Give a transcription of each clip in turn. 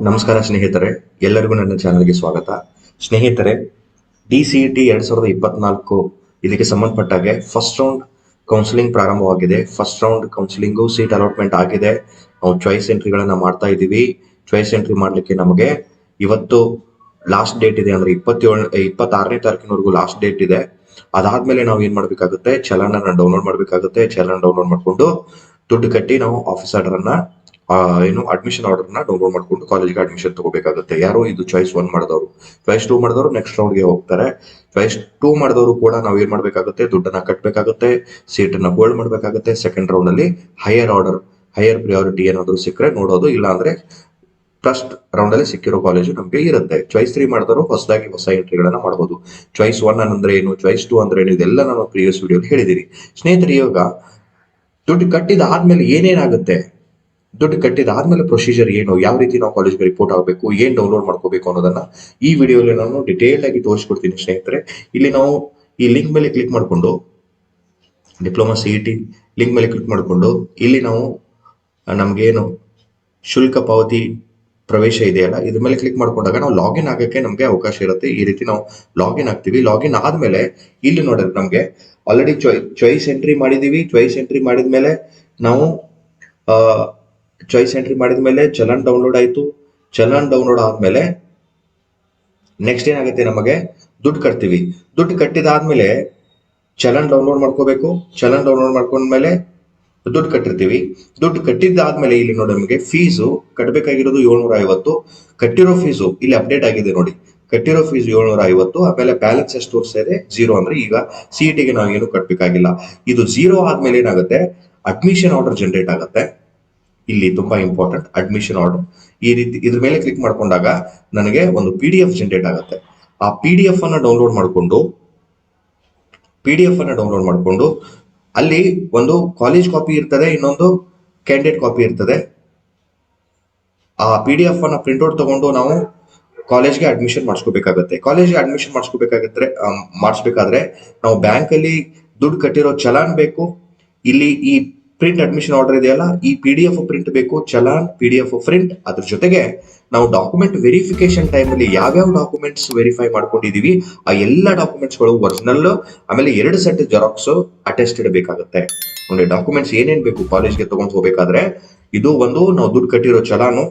ನಮಸ್ಕಾರ ಸ್ನೇಹಿತರೆ, ಎಲ್ಲರಿಗೂ ನನ್ನ ಚಾನಲ್ಗೆ ಸ್ವಾಗತ. ಸ್ನೇಹಿತರೆ, ಡಿ ಸಿ ಟಿ ಎರಡ್ ಸಾವಿರದ ಇಪ್ಪತ್ನಾಲ್ಕು ಇದಕ್ಕೆ ಸಂಬಂಧಪಟ್ಟಾಗೆ ಫಸ್ಟ್ ರೌಂಡ್ ಕೌನ್ಸಿಲಿಂಗ್ ಪ್ರಾರಂಭವಾಗಿದೆ. First round counselling seat allotment ಆಗಿದೆ. ನಾವು ಚಾಯ್ಸ್ ಎಂಟ್ರಿಗಳನ್ನ ಮಾಡ್ತಾ ಇದ್ದೀವಿ. ಚಾಯ್ಸ್ ಎಂಟ್ರಿ ಮಾಡಲಿಕ್ಕೆ ನಮಗೆ ಇವತ್ತು ಲಾಸ್ಟ್ ಡೇಟ್ ಇದೆ ಅಂದ್ರೆ ಇಪ್ಪತ್ತೇಳು, ಇಪ್ಪತ್ತಾರನೇ ತಾರೀಕಿನವರೆಗೂ ಲಾಸ್ಟ್ ಡೇಟ್ ಇದೆ. ಅದಾದ್ಮೇಲೆ ನಾವು ಏನ್ ಮಾಡ್ಬೇಕಾಗುತ್ತೆ? ಚಲನ ಡೌನ್ಲೋಡ್ ಮಾಡ್ಬೇಕಾಗುತ್ತೆ. ಚಲನ ಡೌನ್ಲೋಡ್ ಮಾಡ್ಕೊಂಡು ದುಡ್ಡು ಕಟ್ಟಿ ನಾವು ಆಫೀಸ್ ಆರ್ಡರ್ ಅನ್ನ ಏನು ಅಡ್ಮಿಷನ್ ಆರ್ಡರ್ನ ಡೌನ್ಲೋಡ್ ಮಾಡ್ಕೊಂಡು ಕಾಲೇಜ್ಗೆ ಅಡ್ಮಿಷನ್ ತಗೋಬೇಕಾಗುತ್ತೆ. ಯಾರು ಇದು ಚಾಯ್ಸ್ ಒನ್ ಮಾಡಿದವರು. ಚಾಯ್ಸ್ ಟೂ ಮಾಡಿದವರು ನೆಕ್ಸ್ಟ್ ರೌಂಡ್ಗೆ ಹೋಗ್ತಾರೆ. ಚಾಯ್ಸ್ ಟೂ ಮಾಡಿದವರು ಕೂಡ ನಾವು ಏನ್ ಮಾಡ್ಬೇಕಾಗುತ್ತೆ? ದುಡ್ಡನ್ನ ಕಟ್ಟಬೇಕಾಗುತ್ತೆ ಸೀಟನ್ನ ಹೋಲ್ಡ್ ಮಾಡಬೇಕಾಗುತ್ತೆ. ಸೆಕೆಂಡ್ ರೌಂಡ್ ಅಲ್ಲಿ ಹೈಯರ್ ಆರ್ಡರ್ ಹೈಯರ್ ಪ್ರಿಯಾರಿಟಿ ಏನಾದರೂ ಸಿಕ್ಕರೆ ನೋಡೋದು. ಇಲ್ಲ ಅಂದ್ರೆ ಫಸ್ಟ್ ರೌಂಡ್ ಅಲ್ಲಿ ಸಿಕ್ಕಿರೋ ಕಾಲೇಜು ನಮಗೆ ಇರುತ್ತೆ. ಚಾಯ್ಸ್ ತ್ರೀ ಮಾಡಿದವರು ಹೊಸದಾಗಿ ಹೊಸ ಎಂಟ್ರಿಗಳನ್ನ ಮಾಡಬಹುದು ಚಾಯ್ಸ್ ಒನ್ ಅಂದ್ರೆ ಏನು? ಚಾಯ್ಸ್ ಟೂ ಅಂದ್ರೆ ಏನು? ಇದೆಲ್ಲ ನಾನು ಪ್ರೀವಿಯಸ್ ವಿಡಿಯೋ ಹೇಳಿದ್ದೀನಿ ಸ್ನೇಹಿತರೆ, ಇವಾಗ ದುಡ್ಡು ಕಟ್ಟಿದ ಆದ್ಮೇಲೆ ಏನೇನಾಗುತ್ತೆ? ದುಡ್ಡು ಕಟ್ಟಿದ ಆದ್ಮೇಲೆ ಪ್ರೊಸೀಜರ್ ಏನು, ಯಾವ ರೀತಿ ನಾವು ಕಾಲೇಜ್ಗೆ ರಿಪೋರ್ಟ್ ಆಗಬೇಕು, ಏನ್ ಡೌನ್ಲೋಡ್ ಮಾಡ್ಕೋಬೇಕು ಅನ್ನೋದನ್ನ ಈ ವಿಡಿಯೋಲಿ ನಾನು ಡಿಟೇಲ್ ಆಗಿ ತೋರಿಸ್ಕೊಡ್ತೀನಿ ಸ್ನೇಹಿತರೆ. ಇಲ್ಲಿ ನಾವು ಈ ಲಿಂಕ್ ಮೇಲೆ ಕ್ಲಿಕ್ ಮಾಡಿಕೊಂಡು diploma C E T link ಮೇಲೆ ಕ್ಲಿಕ್ ಮಾಡಿಕೊಂಡು, ಇಲ್ಲಿ ನಾವು ನಮ್ಗೆ ನಮ್ಗೇನು ಶುಲ್ಕ ಪಾವತಿ ಪ್ರವೇಶ ಇದೆಯಲ್ಲ, ಇದ್ರ ಮೇಲೆ ಕ್ಲಿಕ್ ಮಾಡ್ಕೊಂಡಾಗ ನಾವು ಲಾಗಿನ್ ಆಗಕ್ಕೆ ನಮಗೆ ಅವಕಾಶ ಇರುತ್ತೆ. ಈ ರೀತಿ ನಾವು ಲಾಗಿನ್ ಆಗ್ತೀವಿ. ಲಾಗಿನ್ ಆದ್ಮೇಲೆ ಇಲ್ಲಿ ನೋಡಿದ್ರೆ ನಮಗೆ ಆಲ್ರೆಡಿ ಚಾಯ್ಸ್ ಎಂಟ್ರಿ ಮಾಡಿದೀವಿ. ಚಾಯ್ಸ್ ಎಂಟ್ರಿ ಮಾಡಿದ್ಮೇಲೆ ನಾವು ಚಾಯ್ಸ್ ಎಂಟ್ರಿ ಮಾಡಿದ ಮೇಲೆ ಚಲನ್ ಡೌನ್ಲೋಡ್ ಆಯಿತು. ಚಲನ್ ಡೌನ್ಲೋಡ್ ಆದ್ಮೇಲೆ ನೆಕ್ಸ್ಟ್ ಏನಾಗುತ್ತೆ ನಮಗೆ? ದುಡ್ಡು ಕಟ್ತೀವಿ. ದುಡ್ಡು ಕಟ್ಟಿದಾದ್ಮೇಲೆ ಚಲನ್ ಡೌನ್ಲೋಡ್ ಮಾಡ್ಕೋಬೇಕು. ಚಲನ್ ಡೌನ್ಲೋಡ್ ಮಾಡ್ಕೊಂಡ್ಮೇಲೆ ದುಡ್ಡು ಕಟ್ಟಿರ್ತೀವಿ. ದುಡ್ಡು ಕಟ್ಟಿದ್ದಾದ್ಮೇಲೆ ಇಲ್ಲಿ ನೋಡಿ ನಮಗೆ ಫೀಸು ಕಟ್ಟಬೇಕಾಗಿರೋದು ಏಳ್ನೂರ ಐವತ್ತು ಕಟ್ಟಿರೋ ಫೀಸು ಇಲ್ಲಿ ಅಪ್ಡೇಟ್ ಆಗಿದೆ ನೋಡಿ. ಕಟ್ಟಿರೋ ಫೀಸ್ ಏಳ್ನೂರ ಐವತ್ತು ಆಮೇಲೆ ಬ್ಯಾಲೆನ್ಸ್ ಎಷ್ಟು ತೋರಿಸ್ತಾ ಇದೆ? ಜೀರೋ ಅಂದ್ರೆ ಈಗ ಸಿ ಟಿಗೆ ನಾವು ಏನು ಕಟ್ಟಬೇಕಾಗಿಲ್ಲ ಇದು ಜೀರೋ ಆದ್ಮೇಲೆ ಏನಾಗುತ್ತೆ? ಅಡ್ಮಿಷನ್ ಆರ್ಡರ್ ಜನರೇಟ್ ಆಗುತ್ತೆ. ಇಲ್ಲಿ ತುಂಬಾ ಇಂಪಾರ್ಟೆಂಟ್ ಅಡ್ಮಿಷನ್ ಆರ್ಡರ್ ಈ ರೀತಿ ಇದ್ರ ಮೇಲೆ ಕ್ಲಿಕ್ ಮಾಡ್ಕೊಂಡಾಗ ನನಗೆ ಒಂದು ಪಿ ಡಿ ಎಫ್ ಜನರೇಟ್ ಆಗುತ್ತೆ. ಆ ಪಿ ಡಿ ಎಫ್ ಅನ್ನ ಡೌನ್ಲೋಡ್ ಮಾಡಿಕೊಂಡು ಪಿ ಡಿ ಎಫ್ ಅನ್ನ ಡೌನ್ಲೋಡ್ ಮಾಡಿಕೊಂಡು ಅಲ್ಲಿ ಒಂದು ಕಾಲೇಜ್ ಕಾಪಿ ಇರ್ತದೆ, ಇನ್ನೊಂದು ಕ್ಯಾಂಡಿಡೇಟ್ ಕಾಪಿ ಇರ್ತದೆ. ಆ ಪಿ ಡಿ ಎಫ್ ಅನ್ನ ಪ್ರಿಂಟ್ಔಟ್ ತಗೊಂಡು ನಾವು ಕಾಲೇಜ್ಗೆ ಅಡ್ಮಿಷನ್ ಮಾಡಿಸ್ಕೋಬೇಕಾಗತ್ತೆ. ಕಾಲೇಜ್ಗೆ ಅಡ್ಮಿಷನ್ ಮಾಡಿಸ್ಕೋಬೇಕಾಗತ್ತೆ ಮಾಡಿಸ್ಬೇಕಾದ್ರೆ ನಾವು ಬ್ಯಾಂಕ್ ಅಲ್ಲಿ ದುಡ್ಡು ಕಟ್ಟಿರೋ ಚಲಾನ್ ಬೇಕು. ಇಲ್ಲಿ ಈ ಪ್ರಿಂಟ್ ಅಡ್ಮಿಷನ್ ಆರ್ಡರ್ ಇದೆಯಲ್ಲ, ಈ ಪಿ ಡಿ ಎಫ್ ಪ್ರಿಂಟ್ ಬೇಕು, challan P D F print ಅದ್ರ ಜೊತೆಗೆ ನಾವು ಡಾಕ್ಯುಮೆಂಟ್ ವೆರಿಫಿಕೇಶನ್ ಟೈಮ್ ಅಲ್ಲಿ ಯಾವ್ಯಾವ ಡಾಕ್ಯುಮೆಂಟ್ಸ್ ವೆರಿಫೈ ಮಾಡ್ಕೊಂಡಿದೀವಿ, ಆ ಎಲ್ಲ ಡಾಕ್ಯುಮೆಂಟ್ಸ್ಗಳು ಒರಿಜಿನಲ್ ಆಮೇಲೆ ಎರಡು ಸೆಟ್ ಜೆರಾಕ್ಸ್ ಅಟೆಸ್ಟೆಡ್ ಬೇಕಾಗುತ್ತೆ. ನೋಡಿ ಡಾಕ್ಯುಮೆಂಟ್ಸ್ ಏನೇನ್ ಬೇಕು ಕಾಲೇಜ್ಗೆ ತಗೊಂಡು ಹೋಗ್ಬೇಕಾದ್ರೆ, ಇದು ಒಂದು ನಾವು ದುಡ್ಡು ಕಟ್ಟಿರೋ ಚಲಾನು,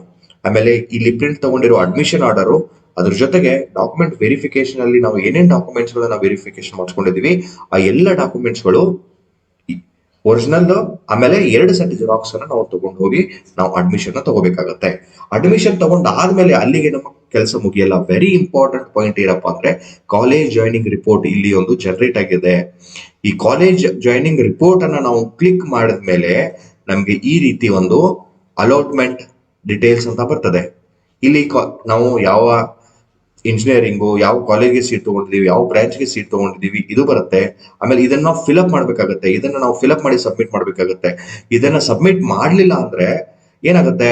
ಆಮೇಲೆ ಇಲ್ಲಿ ಪ್ರಿಂಟ್ ತಗೊಂಡಿರೋ ಅಡ್ಮಿಷನ್ ಆರ್ಡರು ಅದ್ರ ಜೊತೆಗೆ ಡಾಕ್ಯುಮೆಂಟ್ ವೆರಿಫಿಕೇಶನ್ ಅಲ್ಲಿ ನಾವು ಏನೇನ್ ಡಾಕ್ಯುಮೆಂಟ್ಸ್ ಗಳನ್ನ ವೆರಿಫಿಕೇಶನ್ ಮಾಡ್ಕೊಂಡಿದೀವಿ ಆ ಎಲ್ಲ ಡಾಕ್ಯುಮೆಂಟ್ಸ್ಗಳು ಒರಿಜಿನಲ್ ಆಮೇಲೆ ಎರಡು ಸೆಟ್ ಜೆರಾಕ್ಸ್ ಅನ್ನ ನಾವು ತಗೊಂಡು ಹೋಗಿ ನಾವು ಅಡ್ಮಿಷನ್ ತಗೋಬೇಕಾಗತ್ತೆ. ಅಡ್ಮಿಷನ್ ತಗೊಂಡಾದ್ಮೇಲೆ ಅಲ್ಲಿಗೆ ನಮ್ಮ ಕೆಲಸ ಮುಗಿಯಲ್ಲ. ವೆರಿ ಇಂಪಾರ್ಟೆಂಟ್ ಪಾಯಿಂಟ್ ಏನಪ್ಪಾ ಅಂದ್ರೆ ಕಾಲೇಜ್ ಜಾಯ್ನಿಂಗ್ ರಿಪೋರ್ಟ್ ಇಲ್ಲಿ ಒಂದು ಜನರೇಟ್ ಆಗಿದೆ. ಈ ಕಾಲೇಜ್ ಜಾಯ್ನಿಂಗ್ ರಿಪೋರ್ಟ್ ಅನ್ನ ನಾವು ಕ್ಲಿಕ್ ಮಾಡಿದ್ಮೇಲೆ ನಮ್ಗೆ ಈ ರೀತಿ ಒಂದು ಅಲಾಟ್ಮೆಂಟ್ ಡೀಟೇಲ್ಸ್ ಅಂತ ಬರ್ತದೆ. ಇಲ್ಲಿ ನಾವು ಯಾವ ಇಂಜಿನಿಯರಿಂಗು ಯಾವ ಕಾಲೇಜ್ಗೆ ಸೀಟ್ ತಗೊಂಡಿದೀವಿ ಯಾವ ಬ್ರಾಂಚ್ಗೆ ಸೀಟ್ ತಗೊಂಡಿದೀವಿ ಇದು ಬರುತ್ತೆ. ಆಮೇಲೆ ಇದನ್ನ ನಾವು ಫಿಲಪ್ ಮಾಡ್ಬೇಕಾಗತ್ತೆ. ಇದನ್ನ ನಾವು ಫಿಲಪ್ ಮಾಡಿ ಸಬ್ಮಿಟ್ ಮಾಡ್ಬೇಕಾಗತ್ತೆ. ಇದನ್ನ ಸಬ್ಮಿಟ್ ಮಾಡ್ಲಿಲ್ಲ ಅಂದ್ರೆ ಏನಾಗುತ್ತೆ?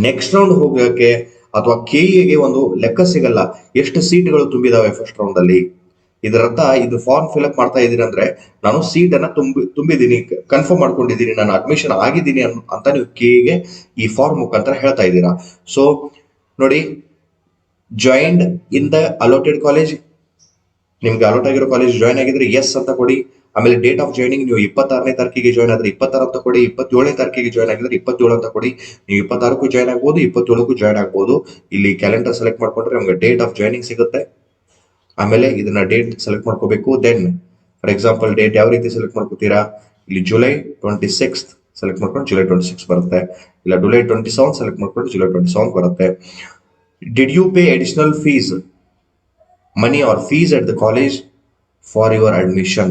ನೆಕ್ಸ್ಟ್ ರೌಂಡ್ ಹೋಗೋಕೆ ಅಥವಾ ಕೆಇಗೆ ಒಂದು ಲೆಕ್ಕ ಸಿಗಲ್ಲ. ಎಷ್ಟು ಸೀಟ್ಗಳು ತುಂಬಿದಾವೆ ಫಸ್ಟ್ ರೌಂಡ್ ಅಲ್ಲಿ? ಇದರರ್ಥ ಇದು ಫಾರ್ಮ್ ಫಿಲಪ್ ಮಾಡ್ತಾ ಇದೀನಿ ಅಂದ್ರೆ ನಾನು ಸೀಟ್ ಅನ್ನ ತುಂಬಿ, ತುಂಬಿದ್ದೀನಿ. ಕನ್ಫರ್ಮ್ ಮಾಡ್ಕೊಂಡಿದ್ದೀನಿ. ನಾನು ಅಡ್ಮಿಷನ್ ಆಗಿದ್ದೀನಿ ಅಂತ ನೀವು ಕೆಇಗೆ ಈ ಫಾರ್ಮ್ ಮುಖಾಂತರ ಹೇಳ್ತಾ ಇದ್ದೀರಾ. ಸೊ ನೋಡಿ joined in the allotted college ನಿಮ್ಗೆ ಅಲೋಟ್ ಆಗಿರೋ ಕಾಲೇಜ್ ಜಾಯಿನ್ ಆಗಿದ್ರೆ ಎಸ್ ಅಂತ ಕೊಡಿ. ಆಮೇಲೆ ಡೇಟ್ ಆಫ್ ಜಾಯ್ನಿಂಗ್ ನೀವು ಇಪ್ಪತ್ತಾರನೇ ತಾರೀಕಿಗೆ ಜಾಯ್ನ್ ಆದ್ರೆ ಇಪ್ಪತ್ತಾರು ಅಂತ ಕೊಡಿ. ಇಪ್ಪತ್ತೇಳನೇ ತಾರೀಕಿಗೆ ಜಾಯ್ನ್ ಆಗಿದ್ರೆ ಇಪ್ಪತ್ತೇಳು ಅಂತ ಕೊಡಿ. ನೀವು ಇಪ್ಪತ್ತಾರಕ್ಕೂ ಜಾಯ್ನ್ ಆಗ್ಬೋದು, ಇಪ್ಪತ್ತೇಳಕ್ಕೂ ಜಾಯ್ನ್ ಆಗ್ಬೋದು. ಇಲ್ಲಿ ಕ್ಯಾಲೆಂಡರ್ ಸೆಲೆಕ್ಟ್ ಮಾಡ್ಕೊಂಡ್ರೆ ನಮ್ಗೆ ಡೇಟ್ ಆಫ್ ಜಾಯ್ನಿಂಗ್ ಸಿಗುತ್ತೆ. ಆಮೇಲೆ ಇದನ್ನ ಡೇಟ್ ಸೆಲೆಕ್ಟ್ ಮಾಡ್ಕೋಬೇಕು. ದೆನ್ ಫಾರ್ ಎಕ್ಸಾಂಪಲ್ ಡೇಟ್ ಯಾವ ರೀತಿ ಸೆಲೆಕ್ಟ್ ಮಾಡ್ಕೋತೀರಾ? ಇಲ್ಲಿ ಜುಲೈ ಟ್ವೆಂಟಿ ಸಿಕ್ಸ್ ಸೆಲೆಕ್ಟ್ ಮಾಡ್ಕೊಂಡು ಜುಲೈ ಟ್ವೆಂಟಿ ಸಿಕ್ಸ್ ಬರುತ್ತೆ. ಇಲ್ಲ ಜುಲೈ ಟ್ವೆಂಟಿ ಸೆವೆನ್ ಸೆಲೆಕ್ಟ್ ಮಾಡ್ಕೊಂಡು ಜುಲೈ ಟ್ವೆಂಟಿ ಸೆವೆನ್ ಬರುತ್ತೆ. Did you pay additional fees, money or fees at the college for your admission?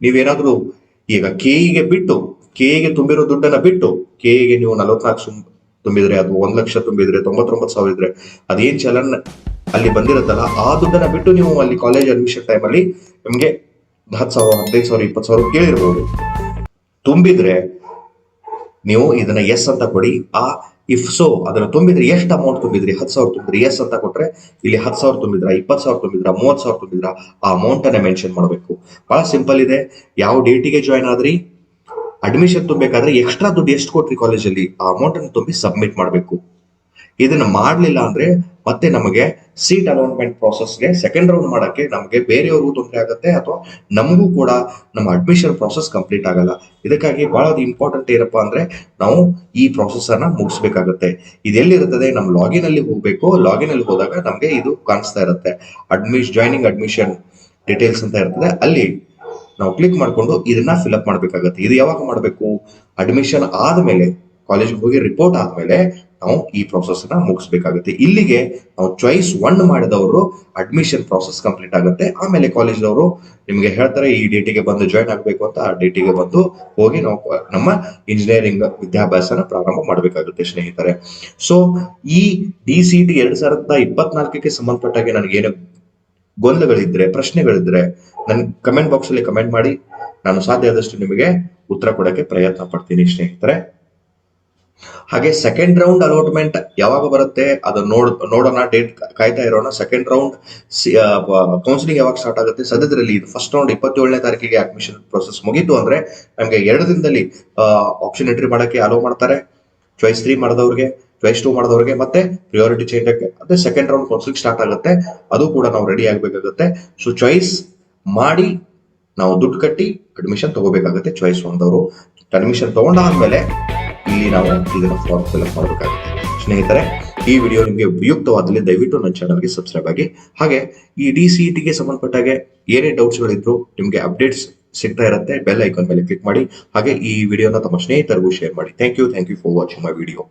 ನೀವೇನಾದರೂ ಈಗ ಕೆಇಗೆ ಬಿಟ್ಟು ಕೆಇಗೆ ತುಂಬಿರೋ ದುಡ್ಡನ್ನ ಬಿಟ್ಟು ಕೆಇಗೆ ನೀವು ನಲವತ್ನಾಲ್ಕು ಸುಮ್ ತುಂಬಿದ್ರೆ ಅಥವಾ ಒಂದು ಲಕ್ಷ ತುಂಬಿದ್ರೆ ತೊಂಬತ್ತೊಂಬತ್ತು ಸಾವಿರ ಇದ್ರೆ ಅದೇನು ಚಲನ್ ಅಲ್ಲಿ ಬಂದಿರುತ್ತಲ್ಲ ಆ ದುಡ್ಡನ್ನ ಬಿಟ್ಟು ನೀವು ಅಲ್ಲಿ ಕಾಲೇಜ್ ಅಡ್ಮಿಷನ್ ಟೈಮಲ್ಲಿ ನಿಮ್ಗೆ ಹತ್ತು ಸಾವಿರ ಹದಿನೈದು ಸಾವಿರ ಇಪ್ಪತ್ತು ಸಾವಿರ ಕೇಳಿರ್ಬೋದು ತುಂಬಿದ್ರೆ ನೀವು ಇದನ್ನ ಎಸ್ ಅಂತ ಕೊಡಿ ಆ ಇಫ್ ಸೊ ಅದನ್ನ ತುಂಬಿದ್ರೆ ಎಷ್ಟು ಅಮೌಂಟ್ ತುಂಬಿದ್ರಿ? ಹತ್ತು ಸಾವಿರ ತುಂಬಿದ್ರಿ ಎಸ್ ಅಂತ ಕೊಟ್ರೆ, ಇಲ್ಲಿ ಹತ್ತು ಸಾವಿರ ತುಂಬಿದ್ರ, ಇಪ್ಪತ್ತು ಸಾವಿರ ತುಂಬಿದ್ರ, ಮೂವತ್ತು ಸಾವಿರ ತುಂಬಿದ್ರ, ಆ ಅಮೌಂಟ್ ಅನ್ನ ಮೆನ್ಷನ್ ಮಾಡಬೇಕು. ಬಹಳ ಸಿಂಪಲ್ ಇದೆ. ಯಾವ ಡೇಟಿಗೆ ಜಾಯ್ನ್ ಆದ್ರಿ? ಅಡ್ಮಿಷನ್ ತುಂಬಬೇಕಾದ್ರೆ ಎಕ್ಸ್ಟ್ರಾ ದುಡ್ಡು ಎಷ್ಟು ಕೊಟ್ರಿ ಕಾಲೇಜಲ್ಲಿ ಆ ಅಮೌಂಟ್ ಅನ್ನು ತುಂಬಿ ಸಬ್ಮಿಟ್ ಮಾಡಬೇಕು. ಇದನ್ನ ಮಾಡಲಿಲ್ಲ ಅಂದ್ರೆ ಮತ್ತೆ ನಮಗೆ ಸೀಟ್ ಅಲೋನ್ಮೆಂಟ್ಗೆ ಸೆಕೆಂಡ್ ರೌಂಡ್ ಮಾಡಕ್ಕೆ ನಮಗೆ ಬೇರೆಯವ್ರಿಗೂ ತೊಂದರೆ ಆಗುತ್ತೆ ಅಥವಾ ನಮಗೂ ಕೂಡ ನಮ್ಮ ಅಡ್ಮಿಷನ್ ಪ್ರಾಸೆಸ್ ಕಂಪ್ಲೀಟ್ ಆಗಲ್ಲ. ಇದಕ್ಕಾಗಿ ಬಹಳ ಇಂಪಾರ್ಟೆಂಟ್ ಏನಪ್ಪ ಅಂದ್ರೆ ನಾವು ಈ ಪ್ರಾಸೆಸ್ ಅನ್ನ ಮುಗಿಸ್ಬೇಕಾಗತ್ತೆ. ಇದೆಲ್ಲಿರುತ್ತದೆ ನಮ್ಮ ಲಾಗಿನ್ ಅಲ್ಲಿ ಹೋಗಬೇಕು. ಲಾಗಿನ್ ಅಲ್ಲಿ ಹೋದಾಗ ನಮಗೆ ಇದು ಕಾಣಿಸ್ತಾ ಇರುತ್ತೆ. ಅಡ್ಮಿಷ್ ಜಾಯ್ನಿಂಗ್ ಅಡ್ಮಿಷನ್ ಡೀಟೇಲ್ಸ್ ಅಂತ ಇರ್ತದೆ. ಅಲ್ಲಿ ನಾವು ಕ್ಲಿಕ್ ಮಾಡ್ಕೊಂಡು ಇದನ್ನ ಫಿಲ್ಅಪ್ ಮಾಡಬೇಕಾಗುತ್ತೆ. ಇದು ಯಾವಾಗ ಮಾಡಬೇಕು? ಅಡ್ಮಿಷನ್ ಆದ್ಮೇಲೆ ಕಾಲೇಜ್ಗೆ ಹೋಗಿ ರಿಪೋರ್ಟ್ ಆದ್ಮೇಲೆ ನಾವು ಈ ಪ್ರೊಸೆಸ್ ಅನ್ನ ಮುಗಿಸ್ಬೇಕಾಗುತ್ತೆ. ಇಲ್ಲಿಗೆ ನಾವು ಚಾಯ್ಸ್ ಒನ್ ಮಾಡಿದವರು ಅಡ್ಮಿಷನ್ ಪ್ರಾಸೆಸ್ ಕಂಪ್ಲೀಟ್ ಆಗುತ್ತೆ. ಆಮೇಲೆ ಕಾಲೇಜ್ನವರು ನಿಮಗೆ ಹೇಳ್ತಾರೆ, ಈ ಡೇಟಿಗೆ ಬಂದು ಜಾಯ್ನ್ ಆಗಬೇಕು ಅಂತ. ಆ ಡೇಟಿಗೆ ಬಂದು ಹೋಗಿ ನಾವು ನಮ್ಮ ಇಂಜಿನಿಯರಿಂಗ್ ವಿದ್ಯಾಭ್ಯಾಸನ ಪ್ರಾರಂಭ ಮಾಡಬೇಕಾಗುತ್ತೆ ಸ್ನೇಹಿತರೆ. ಸೊ ಈ ಡಿ ಸಿ ಟಿ ಎರಡ್ ಸಾವಿರದ ಇಪ್ಪತ್ನಾಲ್ಕಕ್ಕೆ ಸಂಬಂಧಪಟ್ಟಾಗೆ ನನಗೇನು ಗೊಂದಲಗಳಿದ್ರೆ, ಪ್ರಶ್ನೆಗಳಿದ್ರೆ ನನ್ ಕಮೆಂಟ್ ಬಾಕ್ಸ್ ಅಲ್ಲಿ ಕಮೆಂಟ್ ಮಾಡಿ. ನಾನು ಸಾಧ್ಯ ಆದಷ್ಟು ನಿಮಗೆ ಉತ್ತರ ಕೊಡಕ್ಕೆ ಪ್ರಯತ್ನ ಪಡ್ತೀನಿ ಸ್ನೇಹಿತರೆ. ಹಾಗೆ ಸೆಕೆಂಡ್ ರೌಂಡ್ ಅಲಾಟ್ಮೆಂಟ್ ಯಾವಾಗ ಬರುತ್ತೆ, ಅದನ್ನ ನೋಡ್, ನೋಡೋಣ ಡೇಟ್ ಕಾಯ್ತಾ ಇರೋಣ. ಸೆಕೆಂಡ್ ರೌಂಡ್ ಕೌನ್ಸಿಲಿಂಗ್ ಯಾವಾಗ ಸ್ಟಾರ್ಟ್ ಆಗುತ್ತೆ? ಸದ್ಯದಲ್ಲಿ ಫಸ್ಟ್ ರೌಂಡ್ ಇಪ್ಪತ್ತೇಳನೇ ತಾರೀಕಿಗೆ ಅಡ್ಮಿಷನ್ ಪ್ರೊಸೆಸ್ ಮುಗೀತು ಅಂದ್ರೆ ನಮಗೆ ಎರಡು ದಿನದಲ್ಲಿ ಆಪ್ಷನ್ ಎಂಟ್ರಿ ಮಾಡಕ್ಕೆ ಅಲೋ ಮಾಡ್ತಾರೆ. ಚಾಯ್ಸ್ ತ್ರೀ ಮಾಡಿದವ್ರಿಗೆ ಚಾಯ್ಸ್ ಟೂ ಮಾಡಿದವ್ರಿಗೆ, ಮತ್ತೆ ಪ್ರಿಯಾರಿಟಿ ಚೇಂಜ್ ಅದೇ ಸೆಕೆಂಡ್ ರೌಂಡ್ ಕೌನ್ಸಿಲಿಂಗ್ ಸ್ಟಾರ್ಟ್ ಆಗುತ್ತೆ. ಅದು ಕೂಡ ನಾವು ರೆಡಿ ಆಗಬೇಕಾಗುತ್ತೆ. ಸೊ ಚಾಯ್ಸ್ ಮಾಡಿ ನಾವು ದುಡ್ಡು ಕಟ್ಟಿ ಅಡ್ಮಿಷನ್ ತಗೋಬೇಕಾಗುತ್ತೆ ಚಾಯ್ಸ್ ಒಂದವರು. ಅಡ್ಮಿಷನ್ ತಗೊಂಡಾದ್ಮೇಲೆ ಇಲ್ಲಿ ನಾವು ಇದನ್ನ ಫಾರ್ಮ್ ಮಾಡಬೇಕಾಗುತ್ತೆ. ಸ್ನೇಹಿತರೆ, ಈ ವಿಡಿಯೋ ನಿಮಗೆ ಉಪಯುಕ್ತವಾದಲ್ಲಿ ದಯವಿಟ್ಟು ನನ್ನ ಚಾನಲ್ಗೆ ಸಬ್ಸ್ಕ್ರೈಬ್ ಆಗಿ, ಹಾಗೆ ಈ ಡಿ ಸಿ ಟಿಗೆ ಸಂಬಂಧಪಟ್ಟಾಗೆ ಏನೇ ಡೌಟ್ಸ್ಗಳಿದ್ರು ನಿಮಗೆ ಅಪ್ಡೇಟ್ಸ್ ಸಿಗ್ತಾ ಇರುತ್ತೆ ಬೆಲ್ ಐಕಾನ್ ಮೇಲೆ ಕ್ಲಿಕ್ ಮಾಡಿ, ಹಾಗೆ ಈ ವಿಡಿಯೋನ ತಮ್ಮ ಸ್ನೇಹಿತರಿಗೂ ಶೇರ್ ಮಾಡಿ. Thank you thank you for watching my video